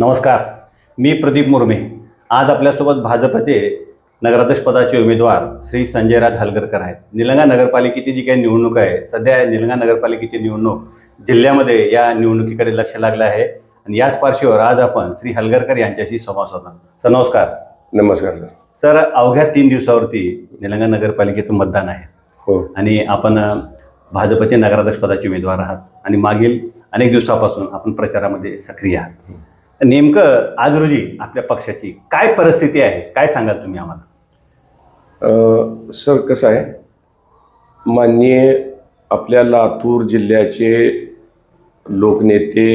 नमस्कार मी प्रदीप मुर्मे. आज आपल्यासोबत भाजपचे नगराध्यक्ष पदाचे उमेदवार श्री संजयराज हलगरकर आहेत. निलंगा नगरपालिकेची जी काही निवडणूक आहे सध्या निलंगा नगरपालिकेची निवडणूक जिल्ह्यामध्ये या निवडणुकीकडे लक्ष लागलं आहे. आणि याच पार्श्वीवर आज आपण श्री हलगरकर यांच्याशी संवाद साधणार. सर नमस्कार. नमस्कार सर. सर अवघ्या तीन दिवसावरती निलंगा नगरपालिकेचं मतदान आहे. हो. आणि आपण भाजपचे नगराध्यक्ष पदाचे उमेदवार आहात. आणि मागील अनेक दिवसापासून आपण प्रचारामध्ये सक्रिय आहात. नेमकं आज रोजी आपल्या पक्षाची काय परिस्थिती आहे? काय सांगाल तुम्ही आम्हाला? सर कसं आहे? माननीय आपल्या लातूर जिल्ह्याचे लोकनेते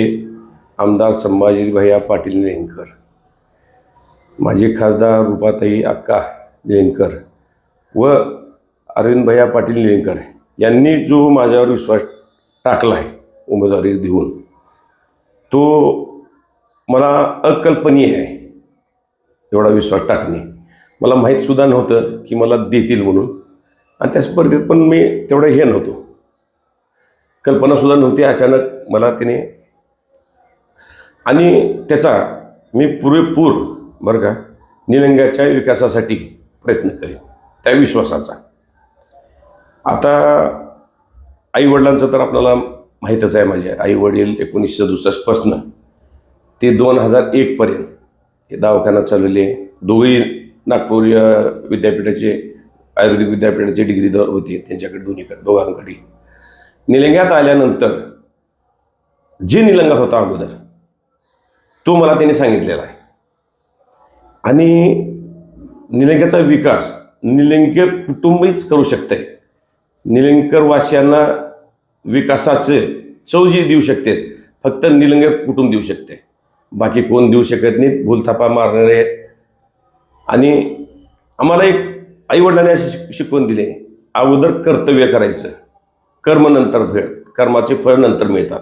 आमदार संभाजी भैया पाटील निलंगकर माझे खासदार रूपाताई अक्का निलंगकर व अरविंद भैया पाटील निलंगकर यांनी जो माझ्यावर विश्वास टाकला आहे उमेदवारी देऊन तो मला अकल्पनीय आहे. एवढा विश्वास टाकणे. मला माहीतसुद्धा नव्हतं की मला देतील म्हणून. आणि त्या स्पर्धेत पण मी तेवढं हे नव्हतो. कल्पनासुद्धा नव्हती. अचानक मला तिने आणि त्याचा मी पुरेपूर बरं का निलंग्याच्या विकासासाठी प्रयत्न करेन. त्या विश्वासाचा. आता आईवडिलांचं तर आपल्याला माहीतच आहे. माझे आईवडील एकोणीसशे सदुसष्टपासनं ते दोन हजार एकपर्यंत हे दवाखाना चालवले. दोघेही नागपूर विद्यापीठाचे आयुर्वेदिक विद्यापीठाचे डिग्री द- होती. त्यांच्याकडे दोन्हीकडे दोघांकडे. निलंग्यात आल्यानंतर जे निलंगा होता अगोदर तो मला त्यांनी सांगितलेला आहे. आणि निलंग्याचा विकास निलंगेकर कुटुंबच करू शकते निलंगेकर वासियांना विकासाचे चव जी देऊ शकते फक्त निलंगेकर कुटुंब देऊ शकते. बाकी कोण देऊ शकत नाहीत भूलथापा मारणारे आहेत. आणि आम्हाला एक आईवडिलांनी अशी शिकवण दिली अगोदर कर्तव्य करायचं. कर्म नंतर भेट कर्माचे फळ नंतर मिळतात.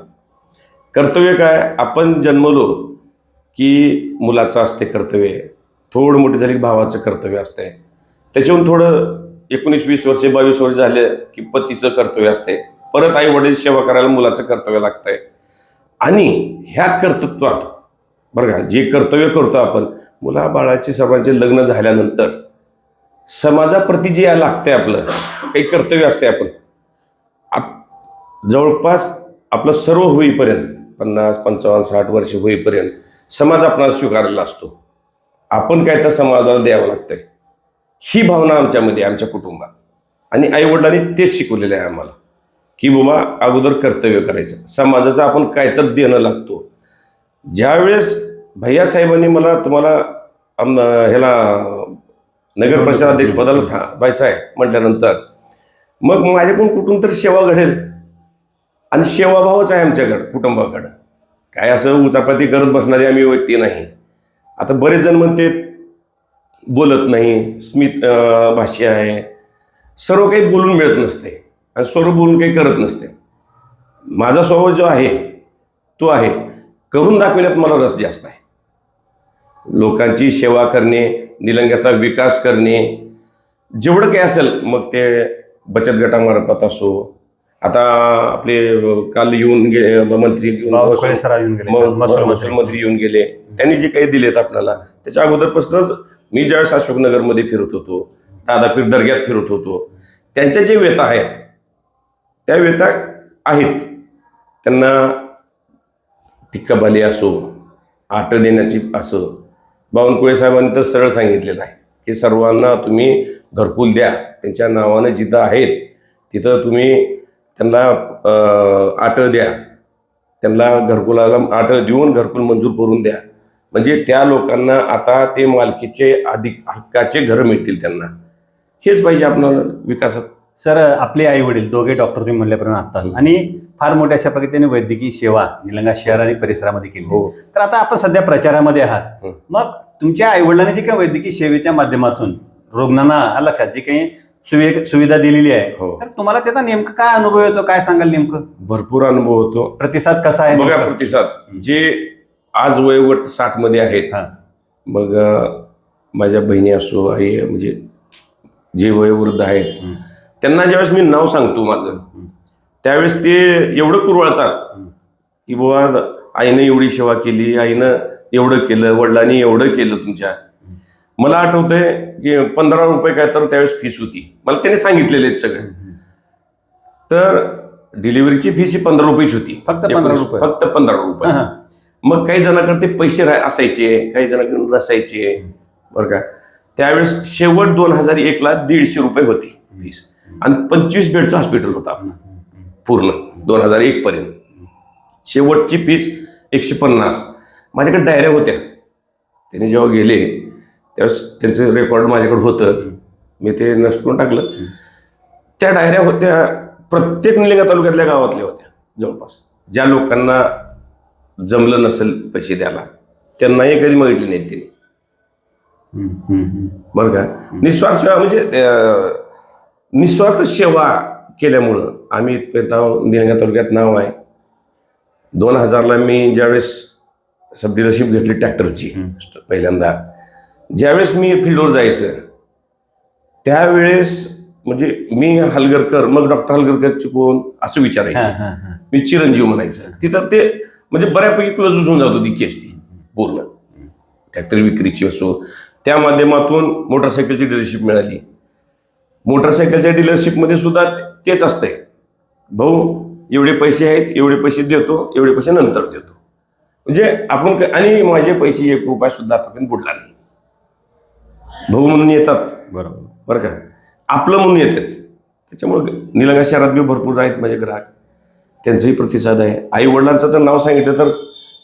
कर्तव्य काय? आपण जन्मलो की मुलाचं असते कर्तव्य. थोडं मोठी झाली की भावाचं कर्तव्य असते त्याच्याहून थोडं एकोणीस वीस वर्षे बावीस वर्ष झाले की पतीचं कर्तव्य असते परत आई वडील सेवा करायला मुलाचं कर्तव्य लागतंय. आणि ह्या कर्तृत्वात बरं का जे कर्तव्य करतो आपण मुला बाळाचे सर्वांचे लग्न झाल्यानंतर समाजाप्रती जे लागतंय आपलं काही कर्तव्य असते आपण. आप जवळपास आपलं सर्व होईपर्यंत पन्नास पंचावन्न साठ वर्ष होईपर्यंत समाज आपणाला स्वीकारलेला असतो. आपण काय तर समाजाला द्यावं लागतंय. ही भावना आमच्यामध्ये आमच्या कुटुंबात. आणि आईवडिलांनी तेच शिकवलेलं आहे आम्हाला की बाबा अगोदर कर्तव्य करायचं. समाजाचं आपण काय तर देणं लागतो. ज्यावेळेस भैया साहेबांनी मला तुम्हाला आम ह्याला नगर परिषद पदाला थांबायचं आहे म्हटल्यानंतर मग माझ्याकडून कुठून तर सेवा घडेल. आणि सेवाभावच आहे आमच्याकडं कुटुंबाकडं. काय असं उचापाती करत बसणारे आम्ही व्यक्ती नाही. आता बरेच जण म्हणते बोलत नाही स्मित अं, भाष्य आहे. सर्व काही बोलून मिळत नसते आणि सर्व बोलून काही करत नसते. माझा स्वभाव जो आहे तो आहे करून दाखविण्यात मला रस जास्त आहे. लोकांची सेवा करणे निलंग्याचा विकास करणे जेवढं काही असेल मग ते बचत गटामार्फत असो. आता आपले काल येऊन गेले. मंत्री. मंत्री येऊन गेले. त्यांनी जे काही दिलेत आपल्याला त्याच्या अगोदरपासूनच मी ज्यावेळेस अशोकनगरमध्ये फिरत होतो दादापीर दर्ग्यात फिरत होतो त्यांच्या जे व्यथा आहेत त्या व्यथा आहेत. त्यांना तिक्काबाली असो आट देण्याची असो. बावनकुळे साहेबांनी तर सरळ सांगितलेलं आहे की सर्वांना तुम्ही घरकुल द्या. त्यांच्या नावानं जिथं आहेत तिथं तुम्ही त्यांना आट द्या. त्यांना घरकुलाला आट देऊन घरकुल मंजूर करून द्या. म्हणजे त्या लोकांना आता ते मालकीचे अधिक हक्काचे घरं मिळतील त्यांना. हेच पाहिजे आपल्याला विकासात. सर आपले आई वडील दोघे डॉक्टर तुम्ही म्हणल्याप्रमाणे आता. आणि फार मोठ्या अशा पद्धतीने वैद्यकीय सेवा निलंगा शहर आणि परिसरामध्ये केली. हो. तर आता आपण सध्या प्रचारामध्ये आहात. हं. मग तुमच्या आईवडिलांनी जी काही वैद्यकीय सेवेच्या माध्यमातून रुग्णांना लक्षात जी काही सुविधा सुविधा दिलेली आहे. हो. तर तुम्हाला त्याचा नेमकं काय अनुभव येतो? काय सांगाल नेमकं? भरपूर अनुभव होतो. प्रतिसाद कसा आहे बघा नेमका? प्रतिसाद. जे आज वयोगट साठमध्ये आहेत हा. मग अं, माझ्या बहिणी असो आई म्हणजे जे वयोवृद्ध आहेत. त्यांना ज्यावेळेस मी नाव सांगतो माझं त्यावेळेस ते एवढं कुरवळतात. की बाबा आईनं एवढी सेवा केली आईनं एवढं केलं वडिलांनी एवढं केलं तुमच्या. मला आठवतंय की पंधरा रुपये काय तर त्यावेळेस फीस होती. मला त्याने सांगितलेले आहेत सगळे. तर डिलिव्हरीची फीस ही पंधरा रुपयेची होती. फक्त 15 रुपये. फक्त पंधरा रुपये. मग काही जणांकडे ते पैसे असायचे काही जणांकडे नसायचे. बरं का? त्यावेळेस शेवट दोन हजार एकला दीडशे रुपये होती फीस आणि पंचवीस बेडचं हॉस्पिटल होतं आपलं. पूर्ण दोन हजार एक पर्यंत. शेवटची फीस एकशे पन्नास. माझ्याकडे डायऱ्या होत्या. त्याने जेव्हा गेले त्यावेळेस त्यांचं रेकॉर्ड माझ्याकडे होतं. मी ते नष्ट करून टाकलं. त्या डायऱ्या होत्या प्रत्येक निलंगा तालुक्यातल्या गावातल्या होत्या जवळपास. ज्या लोकांना जमलं नसेल पैसे द्यायला त्यांनाही कधी मागितले नाहीत त्यांनी. बरं का? निस्वार्थ सेवा म्हणजे निस्वार्थ सेवा केल्यामुळं आम्ही आहो, निलंगा तालुक्यात नाव आहे. दोन हजारला मी ज्यावेळेस सब डीलरशिप घेतली ट्रॅक्टरची पहिल्यांदा. ज्यावेळेस मी फील्डवर जायचं त्यावेळेस म्हणजे मी हलगरकर मग डॉक्टर हलगरकर कोण असं विचारायचं. मी चिरंजीव म्हणायचं. तिथं ते म्हणजे बऱ्यापैकी क्लोज होऊन जात होती केस ती पूर्ण. ट्रॅक्टर विक्रीची असो त्या माध्यमातून मोटरसायकलची डीलरशिप मिळाली. मोटरसायकलच्या डीलरशिपमध्ये सुद्धा तेच असतंय. भाऊ एवढे पैसे आहेत एवढे पैसे देतो एवढे पैसे नंतर देतो. म्हणजे आपण आणि माझे पैसे एक रुपया सुद्धा आतापर्यंत बुडला नाही. भाऊ म्हणून येतात. बरोबर. बरं का? आपलं म्हणून येतात. त्याच्यामुळे निलंगा शहरात बी भरपूर आहेत माझे ग्राहक. त्यांचाही प्रतिसाद आहे. आई वडिलांचं तर नाव सांगितलं तर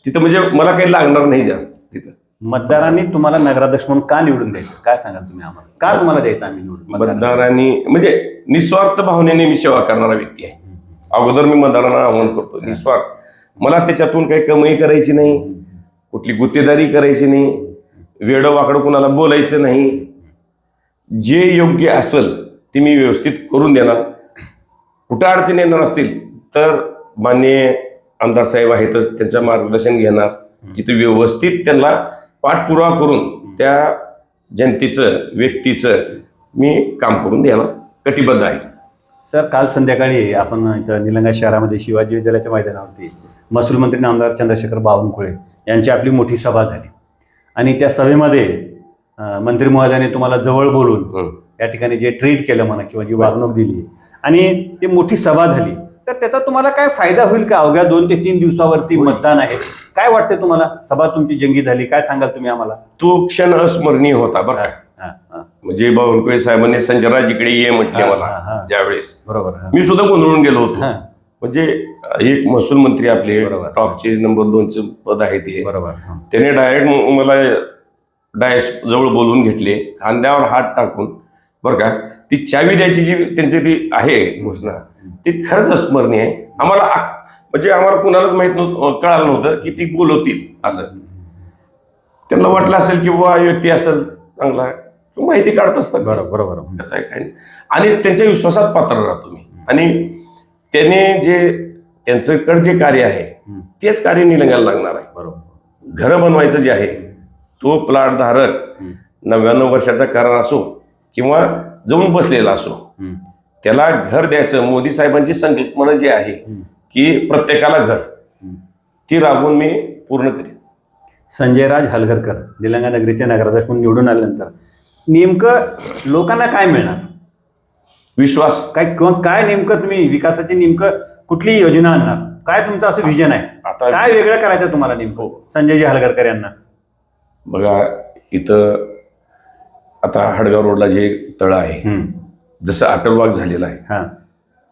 तिथं म्हणजे मला काही लागणार नाही जास्त तिथं. मतदारांनी तुम्हाला नगराध्यक्ष म्हणून का निवडून द्यायचं? काय सांगाल तुम्ही आम्हाला? का तुम्हाला द्यायचं आम्ही निवडून? मतदारांनी म्हणजे निस्वार्थ भावनेने मी सेवा करणारा व्यक्ती आहे. अगोदर मी मतदारांना आव्हान करतो निस्वार्थ. मला त्याच्यातून काही कमाई करायची नाही कुठली गुत्तेदारी करायची नाही वेडं वाकडं कुणाला बोलायचं नाही. जे योग्य असेल ते मी व्यवस्थित करून देणार. कुठं अडचणी येणार असतील तर मान्य आमदार साहेब आहेतच त्यांचं मार्गदर्शन घेणार. तिथे व्यवस्थित त्यांना पाठपुरावा करून त्या जनतेचं व्यक्तीचं मी काम करून द्यायला कटिबद्ध आहे. सर काल संध्याकाळी आपण इथं निलंगा शहरामध्ये शिवाजी विद्यालयाच्या मैदानावरती महसूल मंत्री आमदार चंद्रशेखर बावनकुळे यांची आपली मोठी सभा झाली. आणि त्या सभेमध्ये मंत्री महोदयाने तुम्हाला जवळ बोलून. या ठिकाणी जे ट्रीट केलं म्हणा किंवा जी वागणूक दिली. आणि ती मोठी सभा झाली. तर त्याचा तुम्हाला काय फायदा होईल का? अवघ्या दोन ते तीन दिवसावरती मतदान आहे. काय वाटतं तुम्हाला? सभा तुमची जंगी झाली. काय सांगाल तुम्ही आम्हाला? तो क्षण अस्मरणीय होता बरं म्हणजे बावनकुळे साहेबांनी संजयराज इकडे ये म्हटले मला. ज्यावेळेस. बरोबर. मी सुद्धा गोंधळून गेलो होतो. म्हणजे एक महसूल मंत्री आपले. टॉपचे नंबर दोनचे पद आहे ते. बरोबर. त्याने डायरेक्ट मला डायस जवळ बोलवून घेतले. खांद्यावर हात टाकून बरं का. ती चावी द्यायची जी त्यांची ती आहे घोषणा ती खरंच अस्मरणीय आहे. आम्हाला म्हणजे आम्हाला कुणालाच माहीत नव्हतं कळालं नव्हतं की ती बोलवतील असं. त्यांना वाटलं असेल की बुवा व्यक्ती असेल चांगला माहिती काढत असतात. बरोबर बरोबर कसं आहे काय. आणि त्यांच्या विश्वासात पात्र राहतो मी आणि त्याने जे त्यांच्याकडे जे कार्य आहे. तेच कार्य निलंगायला लागणार आहे बरोबर घरं बनवायचं जे आहे तो प्लॉट धारक. नव्याण्णव वर्षाचा करार असो किंवा जाऊन बसलेला असो. त्याला घर द्यायचं मोदी साहेबांची संकल्पना जी आहे. की प्रत्येकाला घर. ती राबवून मी पूर्ण करेन संजयराज हलगरकर निलंगा नगरीचे नगराध्यक्ष म्हणून निवडून आल्यानंतर नेमकं लोकांना काय मिळणार? विश्वास. काय किंवा काय नेमकं तुम्ही विकासाची नेमकं कुठली योजना आणणार? काय तुमचं असं विजन आहे? आता काय वेगळं करायचं तुम्हाला नेमकं? संजयजी हलगरकर यांना. बघा इथं आता हडगाव रोडला जे तळ आहे हम्म. जसं अटलवाग झालेला आहे हा.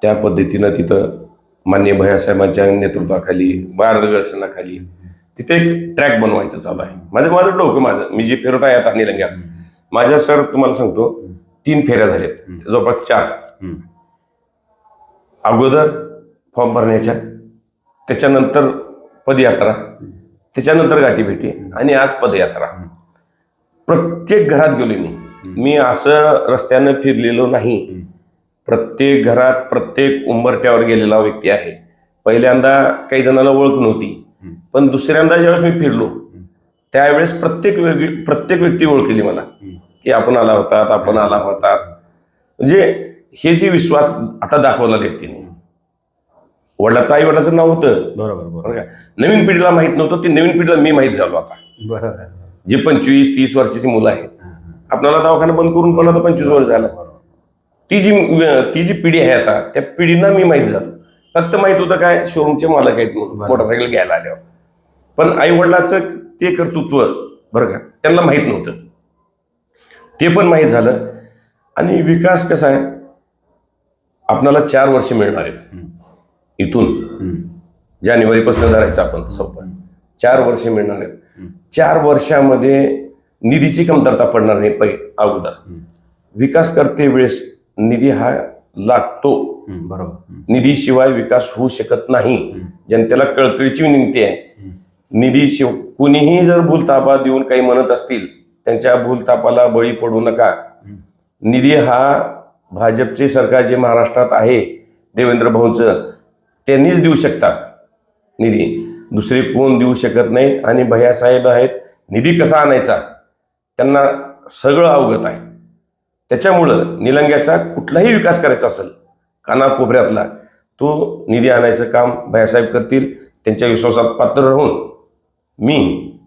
त्या पद्धतीनं तिथं मान्य भैयासाहेबांच्या नेतृत्वाखाली मार्गदर्शनाखाली तिथे एक ट्रॅक बनवायचं चालू आहे. माझं माझं डोकं माझं. मी जे फिरत आहे आता निलंग्यात माझ्या सर तुम्हाला सांगतो तीन फेऱ्या झाल्यात. जवळपास चार. अगोदर फॉर्म भरण्याच्या त्याच्यानंतर पदयात्रा त्याच्यानंतर गाठीभेटी आणि आज पदयात्रा. प्रत्येक घरात गेलो मी. मी असं रस्त्यानं फिरलेलो नाही. प्रत्येक घरात प्रत्येक उंबरट्यावर गेलेला व्यक्ती आहे. पहिल्यांदा काही जणांना ओळख नव्हती. पण दुसऱ्यांदा ज्यावेळेस मी फिरलो त्यावेळेस प्रत्येक वेगळी प्रत्येक व्यक्ती ओळखली मला. की आपण आला होतात आपण आला होता म्हणजे हे जे विश्वास आता दाखवला व्यक्तीने. वडिलाचं आई वडिलाचं नाव होतं. बरोबर नवीन पिढीला माहीत नव्हतं ते नवीन पिढीला मी माहीत झालो आता. बरोबर. जे पंचवीस तीस वर्षाची मुलं आहेत. आपल्याला दवाखाना बंद करून पण आता पंचवीस वर्ष झालं. ती जी ती जी पिढी आहे आता त्या पिढींना मी माहीत झालं. फक्त माहीत होतं काय शोरूमचे मालक आहेत म्हणून. मोटरसायकल घ्यायला आल्यावर. पण आई वडिलाचं ते कर्तृत्व बरं का त्यांना माहीत नव्हतं. ते पण माहीत झालं. आणि विकास कसा आहे? आपणाला चार वर्ष मिळणार आहेत. इथून. जानेवारीपासून धरायचं आपण संपण चार वर्ष मिळणार आहेत. चार वर्षामध्ये निधीची कमतरता पडणार नाही पै अगोदर. विकास करते वेळेस निधी हा लागतो. बरोबर. निधीशिवाय विकास होऊ शकत नाही. जनतेला कळकळीची विनंती आहे. निधी शिव कुणीही जर भूलतापा देऊन काही म्हणत असतील त्यांच्या भूलतापाला बळी पडू नका. निधी हा भाजपचे सरकार जे महाराष्ट्रात आहे देवेंद्र भाऊंचं त्यांनीच देऊ शकतात निधी. दुसरे कोण देऊ शकत नाहीत आणि भैयासाहेब आहेत निधी कसा आणायचा? त्यांना सगळं अवगत आहे. त्याच्यामुळं निलंग्याचा कुठलाही विकास करायचा असेल कानाकोपऱ्यातला तो निधी आणायचं काम भैयासाहेब करतील त्यांच्या विश्वासात पात्र राहून. मी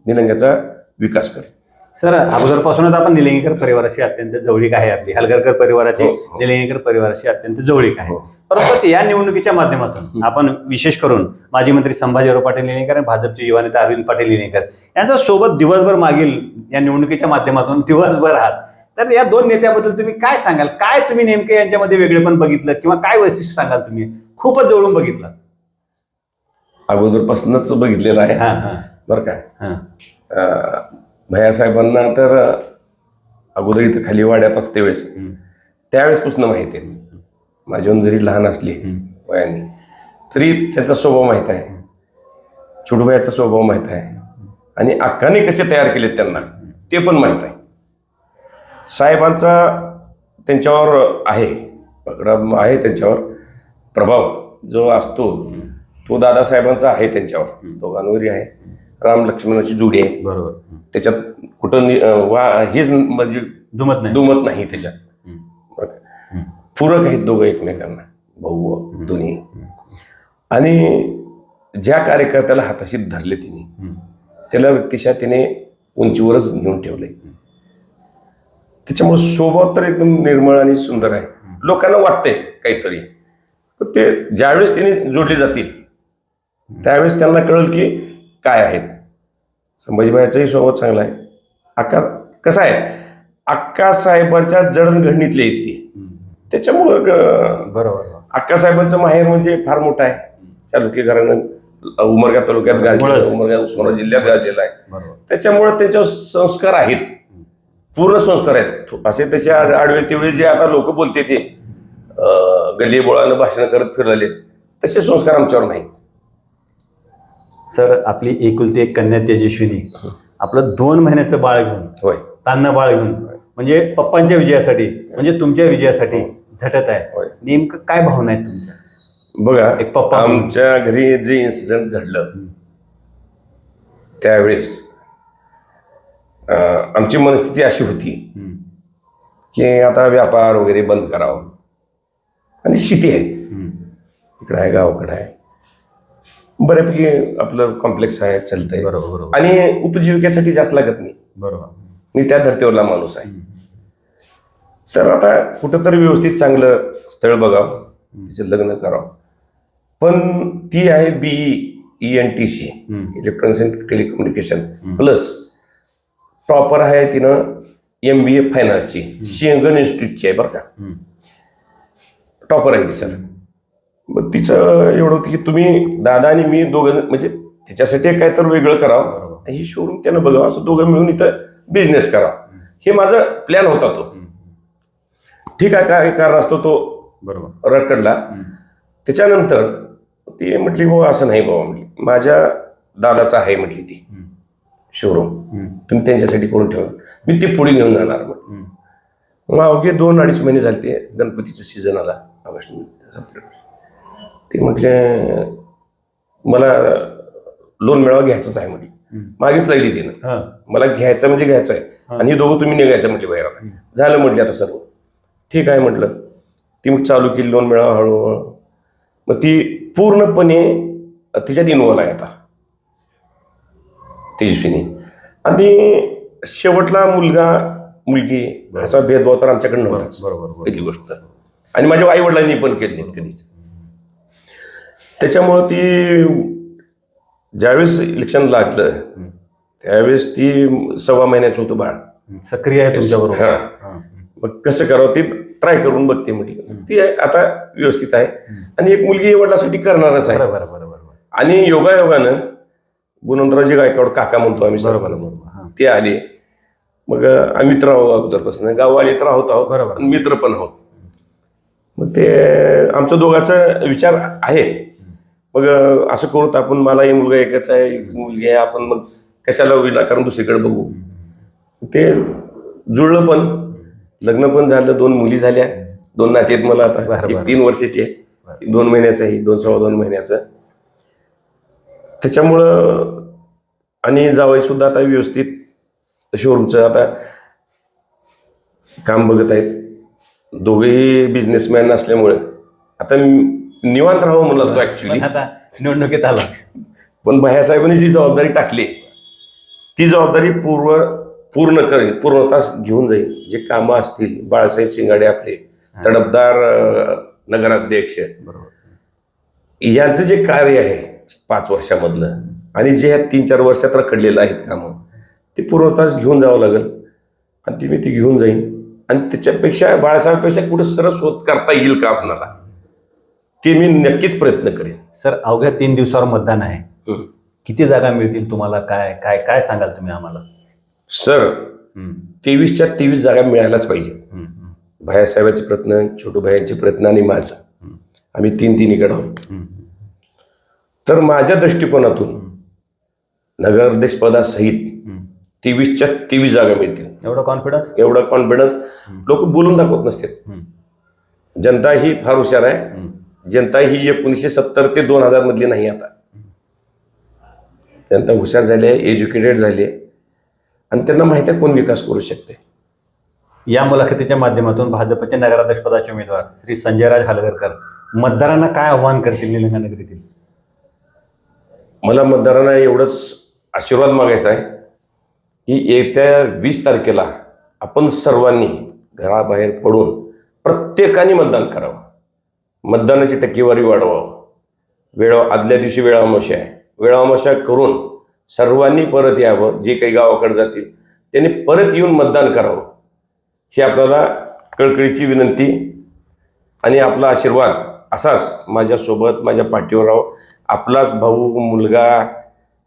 निलंग्याचा विकास करेन. सर अगोदरपासूनच आपण निलंगेकर परिवाराशी अत्यंत जवळीक आहे आपली. हलगरकर परिवाराची हो, हो. निलंगेकर परिवाराशी अत्यंत जवळीक आहे. हो. परंतु या निवडणुकीच्या माध्यमातून आपण विशेष करून माजी मंत्री संभाजीराव पाटील निलंगेकर आणि भाजपचे युवा नेता अरविंद पाटील निलंगेकर यांचा सोबत दिवसभर मागील या निवडणुकीच्या माध्यमातून दिवसभर आहात. तर या दोन नेत्याबद्दल तुम्ही काय सांगाल? काय तुम्ही नेमके यांच्यामध्ये वेगळेपण बघितलं किंवा काय वैशिष्ट्य सांगाल तुम्ही? खूपच जवळून बघितलं. अगोदरपासूनच बघितलेलं आहे. हा हा. बरं का? हा. अं, भैयासाहेबांना तर अगोदर इथं खाली वाड्यात असते वेळेस. त्यावेळेसपासून माहिती आहे. माझ्याहून जरी लहान असली. वयाने तरी त्याचा स्वभाव माहीत आहे. छोटूबाईचा स्वभाव माहीत आहे. आणि अक्काने कसे तयार केलेत त्यांना ते पण माहीत आहे. साहेबांचा त्यांच्यावर आहे पकडा आहे त्यांच्यावर प्रभाव जो असतो तो दादासाहेबांचा आहे त्यांच्यावर. दोघांवरही आहे. राम लक्ष्मणाची जोडी आहे. बरोबर. त्याच्यात कुठं नि- अं, वा हेच म्हणजे दुमत नाही. दुमत नाही त्याच्यात. हम्म. बरं का? हम्म. पूरक आहेत दोघं एकमेकांना भाऊ दोन्ही. आणि ज्या कार्यकर्त्याला हाताशी धरले तिने हम्म. त्याला व्यक्तिशा तिने उंचीवरच नेऊन ठेवले त्याच्यामुळे स्वभाव तर एकदम निर्मळ आणि सुंदर आहे. लोकांना वाटतंय काहीतरी. पण ते ज्यावेळेस तिने जोडले जातील त्यावेळेस त्यांना कळेल की काय आहेत? संभाजीबाईचाही स्वभाव चांगला आहे. अक्का कसं आहे? अक्का साहेबांच्या जडणघडणीतले आहेत ती. त्याच्यामुळं बरोबर अक्कासाहेबांचं माहेर म्हणजे फार मोठं आहे. चालुक्य घराणं उमरगा तालुक्यात गाजलेलं उमरगा उस्मानाबाद जिल्ह्यात गाजलेला आहे. त्याच्यामुळे त्यांच्यावर संस्कार आहेत. पूर्ण संस्कार आहेत. असे तसे आड- आडवे तेवढे जे आता लोक बोलते ते अं, गल्ली बोळानं भाषण करत फिरलेले तसे संस्कार आमच्यावर नाहीत. सर आपली एकुलती एक कन्या तेजस्विनी. आपलं दोन महिन्याचं बाळ घेऊन होय. तान्ह बाळ घेऊन म्हणजे पप्पांच्या विजयासाठी म्हणजे तुमच्या विजयासाठी झटत आहे. नेमकं काय भावना आहेत तुमच्या? बघा एक पप्पा आमच्या घरी जे इन्सिडेंट घडलं त्यावेळेस आमची मनस्थिती अशी होती. की आता व्यापार वगैरे बंद करावं. आणि शेती आहे. इकडं आहे गावाकडं आहे. बऱ्यापैकी आपलं कॉम्प्लेक्स आहे चालतंय. बरोबर बरोबर. आणि उपजीविकेसाठी जास्त लागत नाही. बरोबर. मी त्या धर्तीवरला माणूस आहे. तर आता कुठंतरी व्यवस्थित चांगलं स्थळ बघावं तिचं लग्न करावं. पण ती आहे B E N T C hmm. Electronics and telecommunication. Plus topper आहे तिनं एम बी ए फायनान्सची सिंहगण इन्स्टिट्यूटची आहे बरं का. हम्म. टॉपर आहे ती सर. मग तिचं एवढं होतं की तुम्ही दादा आणि मी दोघं म्हणजे तिच्यासाठी काय तर वेगळं करावं ही शोरूम त्यानं बघावं असं दोघं मिळून इथं बिझनेस करावा हे माझा प्लॅन होता तो. ठीक आहे काय कारण असतो तो बरोबर रडकडला. त्याच्यानंतर ती म्हटली हो असं नाही बाबा म्हटली माझ्या दादाचा आहे म्हटली ती. शोरूम. तुम्ही त्यांच्यासाठी करून ठेवा मी ती पुढे घेऊन जाणार हम्म. मग अवघे दोन अडीच महिने झाले ते गणपतीचं सीझन आला ऑगस्ट सप्टेंबर ते म्हटले मला लोन मिळावा घ्यायचंच आहे म्हटली हम्म. मागेच लागली तिनं. मला घ्यायचं म्हणजे घ्यायचं आहे. आणि हे दोघं तुम्ही निघायचं म्हटली बाहेर आता. झालं म्हटले आता सर्व. ठीक आहे म्हटलं. ती मग चालू केली लोन मिळावं हळूहळू. मग ती पूर्णपणे तिच्यात इन्वॉल्व आहे आता. तेजस्विनी. आणि शेवटला मुलगा मुलगी असा भेदभाव तर आमच्याकडे नव्हताच. बरोबर पहिली गोष्ट. आणि माझ्या आई वडिलांनी पण केली कधीच. त्याच्यामुळं ती ज्यावेळेस इलेक्शन लागलं. त्यावेळेस ती सव्वा महिन्याचं होतं बाळ. सक्रिय आहे तुमच्या बरोबर. हा. मग कसं करावं ते ट्राय करून बघते म्हटली. ती आहे, आता व्यवस्थित आहे. आणि एक मुलगी वडिलासाठी करणारच आहे. बरोबर बरोबर बरोबर आणि योगायोगानं गुणवंतरावजी गायकवाड काका म्हणतो आम्ही बरोबर सर्वांना. बरोबर हा. ते आले. मग अं, आम्ही मित्र आहोत अगोदरपासून. गाववाले तर आहोत आहोत. बरोबर. आणि मित्र पण आहोत. मग ते आमचं दोघाचा विचार आहे. मग असं करू तर आपण मला ही मुलगा एकच आहे एक मुलगी आहे आपण मग कशाला विनाकारण दुसरीकडे बघू. ते जुळलं पण लग्न पण झालं दोन मुली झाल्या दोन नाती आहेत मला आता एक. तीन वर्षाची आहे दोन महिन्याचं आहे दोन सव्वा दोन महिन्याचं. त्याच्यामुळं आणि जावई सुद्धा आता व्यवस्थित शोरूमचं आता काम बघत आहेत. दोघेही बिझनेसमॅन असल्यामुळं. आता निवांत राहावं म्हणलं तो ऍक्च्युली आता निवडणुकीत आला. पण भैयासाहेबांनी जी जबाबदारी टाकली ती जबाबदारी पूर्व पूर्ण करेल पूर्णतास घेऊन जाईल. जे कामं असतील बाळासाहेब शिंगाडे आपले तडफदार नगराध्यक्ष. बरोबर. यांचं जे कार्य आहे पाच वर्षामधलं आणि जे ह्या तीन चार वर्षात रखडलेलं आहेत कामं ते पूर्णतास घेऊन जावं लागेल. आणि ती मी ती घेऊन जाईन. आणि त्याच्यापेक्षा बाळासाहेबपेक्षा कुठं सरस होत करता येईल का आपणाला? ते मी नक्कीच प्रयत्न करेन. सर अवघ्या तीन दिवसावर मतदान आहे. किती जागा मिळतील तुम्हाला? काय काय काय सांगाल तुम्ही आम्हाला? सर तेवीसच्या तेवीस जागा मिळायलाच पाहिजे. भायासाहेबाचे प्रयत्न छोटू भायांचे प्रयत्न आणि माझं. आम्ही तीन तिन्हीकडे आहोत. तर माझ्या दृष्टिकोनातून नगराध्यक्षपदासहित. तेवीसच्या तेवीस जागा मिळतील. एवढं कॉन्फिडन्स एवढा कॉन्फिडन्स लोक बोलून दाखवत नसतात जनता ही फार हुशार आहे. जनता ही एकोणीसशे सत्तर ते दोन हजार मधली नाही आता. जनता हुशार झाली आहे एज्युकेटेड झाली आहे. आणि त्यांना माहिती आहे कोण विकास करू शकते. या मुलाखतीच्या माध्यमातून भाजपचे नगराध्यक्ष पदाचे उमेदवार श्री संजयराज हलगरकर मतदारांना काय आव्हान करतील निलंगा नगरीतील? मला मतदारांना एवढंच आशीर्वाद मागायचा आहे की येत्या वीस तारखेला आपण सर्वांनी घराबाहेर पडून प्रत्येकाने मतदान करावं. मतदानाची टक्केवारी वाढवावं. वेळा आदल्या दिवशी वेळामावस्या आहे. वेळामोशा करून सर्वांनी परत यावं जे काही गावाकडे जातील त्यांनी परत येऊन मतदान करावं. ही आपल्याला कळकळीची विनंती आणि आपला आशीर्वाद असाच माझ्यासोबत माझ्या पाठीवर राहो. आपलाच भाऊ मुलगा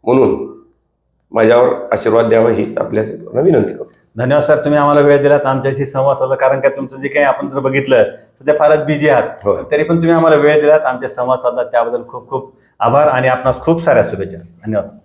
म्हणून माझ्यावर आशीर्वाद द्यावा हीच आपल्या विनंती करतो. धन्यवाद सर तुम्ही आम्हाला वेळ दिलात आमच्याशी संवाद साधला. कारण काय तुमचं जे काही आपण जर बघितलं सध्या फारच बिझी आहात. हो. तरी पण तुम्ही आम्हाला वेळ दिलात आमच्या संवाद साधला. त्याबद्दल खूप खूप आभार आणि आपणास खूप साऱ्या शुभेच्छा. धन्यवाद सर.